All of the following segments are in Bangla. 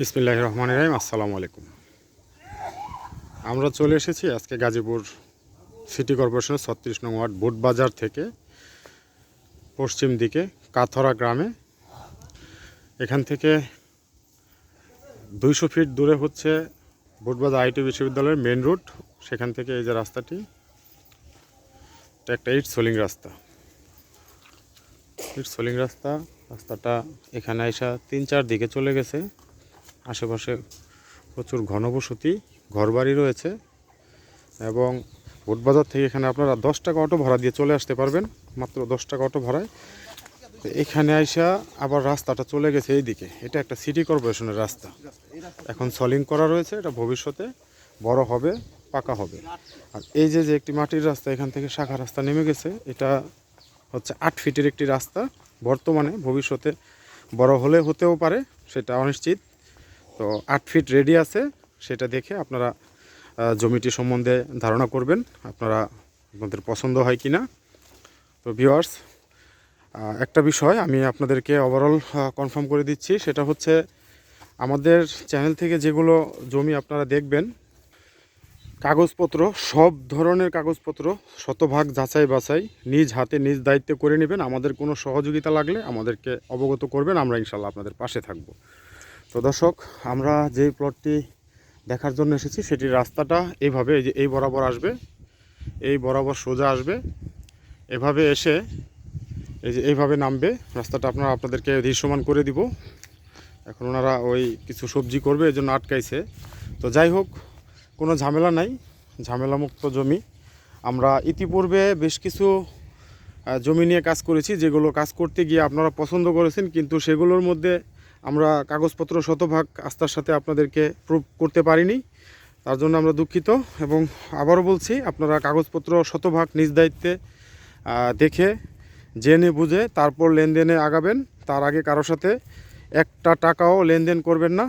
বিসমিল্লাহ রহমান রাহিম, আসসালামু আলাইকুম। আমরা চলে এসেছি আজকে গাজীপুর সিটি কর্পোরেশনের ছত্রিশ নং ওয়ার্ড বুট বাজার থেকে পশ্চিম দিকে কাথরা গ্রামে। এখান থেকে দুইশো ফিট দূরে হচ্ছে বুটবাজার আইটি বিশ্ববিদ্যালয়ের মেন রুট। সেখান থেকে এই যে রাস্তাটি, এটা একটা ইট সোলিং রাস্তা। ইট সোলিং রাস্তা, রাস্তাটা এখানে আইসা তিন চার দিকে চলে গেছে। আশেপাশে প্রচুর ঘনবসতি, ঘরবাড়ি রয়েছে এবং বুটবাজার থেকে এখানে আপনারা দশ টাকা অটো ভাড়া দিয়ে চলে আসতে পারবেন, মাত্র দশ টাকা অটো ভাড়ায়। তো এখানে আইসা আবার রাস্তাটা চলে গেছে এই দিকে এটা একটা সিটি কর্পোরেশনের রাস্তা। এখন সলিং করা রয়েছে, এটা ভবিষ্যতে বড় হবে, পাকা হবে। আর এই যে যে একটি মাটির রাস্তা, এখান থেকে শাখা রাস্তা নেমে গেছে, এটা হচ্ছে আট ফিটের একটি রাস্তা। বর্তমানে, ভবিষ্যতে বড় হলে হতেও পারে, সেটা অনিশ্চিত। তো আট ফিট রেডি আছে, সেটা দেখে আপনারা জমিটি সম্বন্ধে ধারণা করবেন, আপনারা আপনাদের পছন্দ হয় কি না তো ভিওয়ার্স একটা বিষয় আমি আপনাদেরকে ওভারঅল কনফার্ম করে দিচ্ছি, সেটা হচ্ছে আমাদের চ্যানেল থেকে যেগুলো জমি আপনারা দেখবেন, কাগজপত্র, সব ধরনের কাগজপত্র শতভাগ যাচাই বাছাই নিজ হাতে, নিজ দায়িত্বে করে নেবেন। আমাদের কোনো সহযোগিতা লাগলে আমাদেরকে অবগত করবেন, আমরা ইনশাল্লাহ আপনাদের পাশে থাকব। তো দর্শক, আমরা যেই প্লটটি দেখার জন্য এসেছি সেটির রাস্তাটা এইভাবে, এই যে এই বরাবর আসবে, এই বরাবর সোজা আসবে। এভাবে এসে, এই যে এইভাবে নামবে, রাস্তাটা আপনারা আপনাদেরকে দৃশ্যমান করে দিব। এখন ওনারা ওই কিছু সবজি করবে এই জন্য আটকাইছে। তো যাই হোক, কোনো ঝামেলা নাই, ঝামেলামুক্ত জমি। আমরা ইতিপূর্বে বেশ কিছু জমি নিয়ে কাজ করেছি, যেগুলো কাজ করতে গিয়ে আপনারা পছন্দ করেছেন, কিন্তু সেগুলোর মধ্যে আমরা কাগজপত্র শতভাগ আস্থার সাথে আপনাদেরকে প্রুভ করতে পারিনি, তার জন্য আমরা দুঃখিত এবং আবারও বলছি, আপনারা কাগজপত্র শতভাগ নিজ দায়িত্বে দেখে, জেনে বুঝে তারপর লেনদেনে আগাবেন। তার আগে কারোর সাথে একটা টাকাও লেনদেন করবেন না।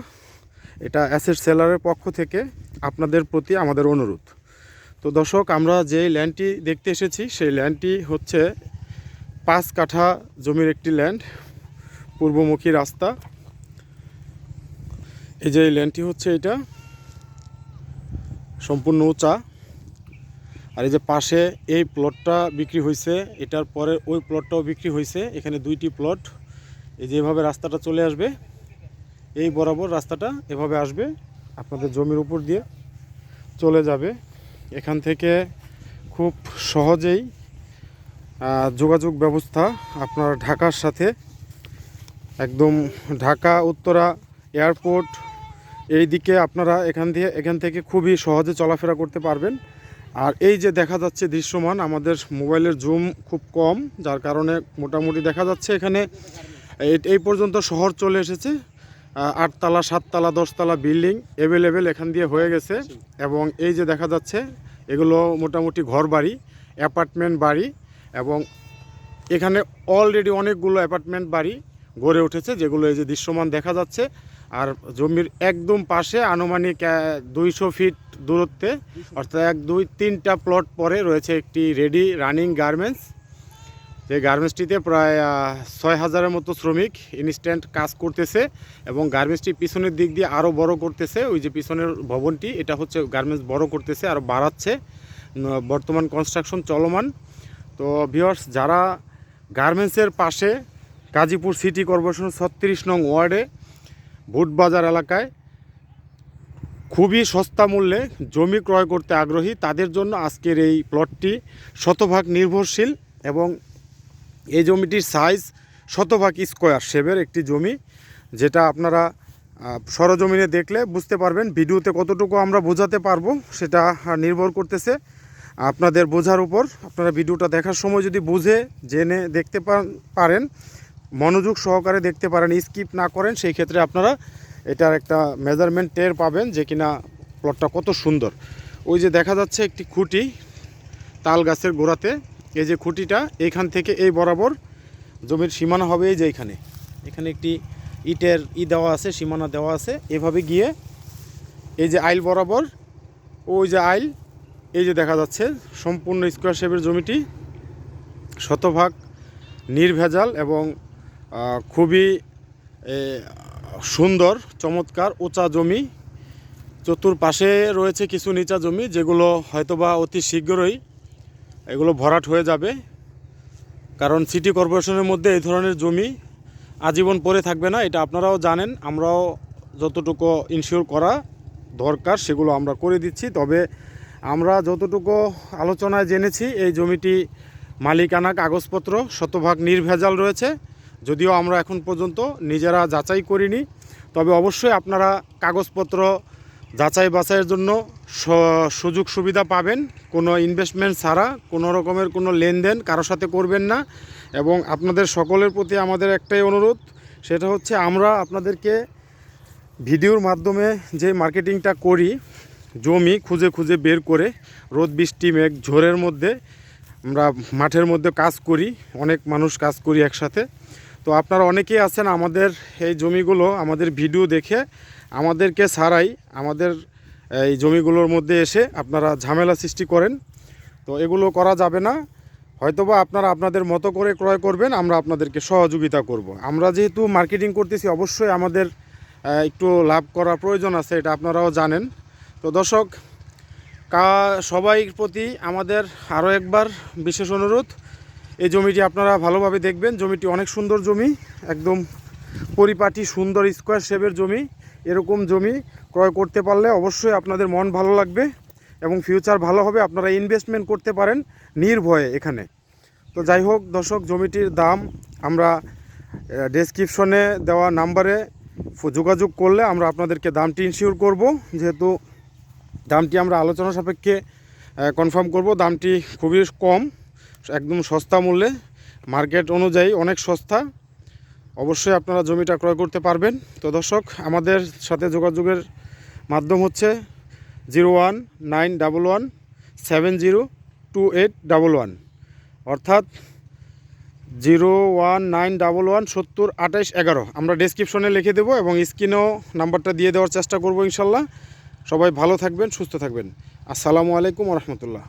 এটা অ্যাসেট সেলারের পক্ষ থেকে আপনাদের প্রতি আমাদের অনুরোধ। তো দর্শক, আমরা যে ল্যান্ডটি দেখতে এসেছি, সেই ল্যান্ডটি হচ্ছে পাঁচ কাঠা জমির একটি ল্যান্ড পূর্বমুখী রাস্তা। এই যে ল্যান্ডটি হচ্ছে এটা, সম্পূর্ণ উঁচা। আর এই যে পাশে এই প্লটটা বিক্রি হয়েছে এটার পরে ওই প্লটটাও বিক্রি হয়েছে এখানে দুইটি প্লট। এই যে এভাবে রাস্তাটা চলে আসবে, এই বরাবর রাস্তাটা এভাবে আসবে, আপনাদের জমির উপর দিয়ে চলে যাবে। এখান থেকে খুব সহজেই যোগাযোগ ব্যবস্থা আপনার ঢাকার সাথে, একদম ঢাকা উত্তরা এয়ারপোর্ট এই দিকে আপনারা এখান দিয়ে, এখান থেকে খুবই সহজে চলাফেরা করতে পারবেন। আর এই যে দেখা যাচ্ছে দৃশ্যমান, আমাদের মোবাইলের জুম খুব কম, যার কারণে মোটামুটি দেখা যাচ্ছে এখানে এই- পর্যন্ত শহর চলে এসেছে। আটতলা, সাততলা, দশতলা বিল্ডিং অ্যাভেলেবেল এখান দিয়ে হয়ে গেছে। এবং এই যে দেখা যাচ্ছে, এগুলো মোটামুটি ঘর বাড়ি অ্যাপার্টমেন্ট বাড়ি, এবং এখানে অলরেডি অনেকগুলো অ্যাপার্টমেন্ট বাড়ি গড়ে উঠেছে, যেগুলো এই যে দৃশ্যমান দেখা যাচ্ছে। আর জমির একদম পাশে আনুমানিক দুইশো ফিট দূরত্বে, অর্থাৎ এক, দুই, তিনটা প্লট পরে রয়েছে একটি রেডি রানিং গার্মেন্টস যে গার্মেন্টসটিতে প্রায় ছয় হাজারের মতো শ্রমিক ইনস্ট্যান্ট কাজ করতেছে এবং গার্মেন্টসটি পিছনের দিক দিয়ে আরও বড় করতেছে। ওই যে পিছনের ভবনটি, এটা হচ্ছে গার্মেন্টস বড় করতেছে আরও বাড়াচ্ছে। বর্তমান কনস্ট্রাকশন চলমান। তো ভিওর্স যারা গার্মেন্টসের পাশে গাজীপুর সিটি কর্পোরেশন ছত্রিশ নং ওয়ার্ডে ভুটবাজার এলাকায় খুবই সস্তা মূল্যে জমি ক্রয় করতে আগ্রহী, তাদের জন্য আজকের এই প্লটটি শতভাগ নির্ভরশীল এবং এই জমিটির সাইজ শতভাগ স্কোয়ার শেপের একটি জমি, যেটা আপনারা সরজমিনে দেখলে বুঝতে পারবেন ভিডিওতে কতটুকু আমরা বোঝাতে পারব, সেটা নির্ভর করতেছে আপনাদের বোঝার উপর। আপনারা ভিডিওটা দেখার সময় যদি বুঝে, জেনে দেখতে পারেন মনোযোগ সহকারে দেখতে পারেন স্কিপ না করেন, সেই ক্ষেত্রে আপনারা এটার একটা মেজারমেন্ট টের পাবেন যে কিনা প্লটটা কত সুন্দর। ওই যে দেখা যাচ্ছে একটি খুঁটি তাল গাছের গোড়াতে, এই যে খুঁটিটা এইখান থেকে এই বরাবর জমির সীমানা হবে এই যে এখানে। এখানে একটি ইটের ই দেওয়া আছে, সীমানা দেওয়া আছে, এভাবে গিয়ে এই যে আইল বরাবর, ওই যে আইল, এই যে দেখা যাচ্ছে সম্পূর্ণ স্কোয়ার শেপের জমিটি শতভাগ নির্ভেজাল এবং খুবই সুন্দর, চমৎকার উঁচা জমি। চতুর্পাশে রয়েছে কিছু নিচা জমি, যেগুলো হয়তোবা অতি শীঘ্রই এগুলো ভরাট হয়ে যাবে। কারণ সিটি কর্পোরেশনের মধ্যে এই ধরনের জমি আজীবন পড়ে থাকবে না, এটা আপনারাও জানেন। আমরাও যতটুকু ইনশিওর করা দরকার, সেগুলো আমরা করে দিচ্ছি। তবে আমরা যতটুকু আলোচনায় জেনেছি, এই জমিটি মালিকানা কাগজপত্র শতভাগ নির্ভেজাল রয়েছে। যদিও আমরা এখন পর্যন্ত নিজেরা যাচাই করিনি, তবে অবশ্যই আপনারা কাগজপত্র যাচাই বাছাইয়ের জন্য সুযোগ সুবিধা পাবেন। কোনো ইনভেস্টমেন্ট ছাড়া, কোনো রকমের কোনো লেনদেন কারোর সাথে করবেন না। এবং আপনাদের সকলের প্রতি আমাদের একটাই অনুরোধ, সেটা হচ্ছে আমরা আপনাদেরকে ভিডিওর মাধ্যমে যে মার্কেটিংটা করি, জমি খুঁজে খুঁজে বের করে, রোদ, বৃষ্টি, মেঘ ঝোরের মধ্যে আমরা মাঠের মধ্যে কাজ করি, অনেক মানুষ কাজ করি একসাথে। তো আপনারা অনেকেই আছেন আমাদের এই জমিগুলো, আমাদের ভিডিও দেখে আমাদেরকে ছাড়াই আমাদের এই জমিগুলোর মধ্যে এসে আপনারা ঝামেলা সৃষ্টি করেন। তো এগুলো করা যাবে না। হয়তোবা আপনারা আপনাদের মতো করে ক্রয় করবেন, আমরা আপনাদেরকে সহযোগিতা করব। আমরা যেহেতু মার্কেটিং করতেছি, অবশ্যই আমাদের একটু লাভ করা প্রয়োজন আছে, এটা আপনারাও জানেন। তো দর্শক, কা, সবাই প্রতি আমাদের আরও একবার বিশেষ অনুরোধ এই জমিটি আপনারা ভালোভাবে দেখবেন। জমিটি অনেক সুন্দর জমি, একদম পরিপাটি, সুন্দর স্কোয়ার শেপের জমি। এরকম জমি ক্রয় করতে পারলে অবশ্যই আপনাদের মন ভালো লাগবে এবং ফিউচার ভালো হবে। আপনারা ইনভেস্টমেন্ট করতে পারেন নির্ভয়ে এখানে। তো যাই হোক, দর্শক, জমিটির দাম আমরা ডেসক্রিপশনে দেওয়া নাম্বারে যোগাযোগ করলে আমরা আপনাদেরকে দামটি ইনশিওর করব। যেহেতু দামটি আমরা আলোচনা সাপেক্ষে কনফার্ম করব। দামটি খুবই কম। একদম সস্তা মূল্যে। মার্কেট অনুযায়ী অনেক সস্তা। অবশ্যই আপনারা জমিটা ক্রয় করতে পারবেন। তো দর্শক, আমাদের সাথে যোগাযোগের মাধ্যম হচ্ছে zero one nine double one seven zero two eight double one. অর্থাৎ zero one nine double one সত্তর আঠাইশ এগারো। আমরা ডেসক্রিপশনে লিখে দেবো এবং স্ক্রিনেও নাম্বারটা দিয়ে দেওয়ার চেষ্টা করব ইনশাল্লাহ। সবাই ভালো থাকবেন, সুস্থ থাকবেন। আসসালামু আলাইকুম রহমতুল্লাহ।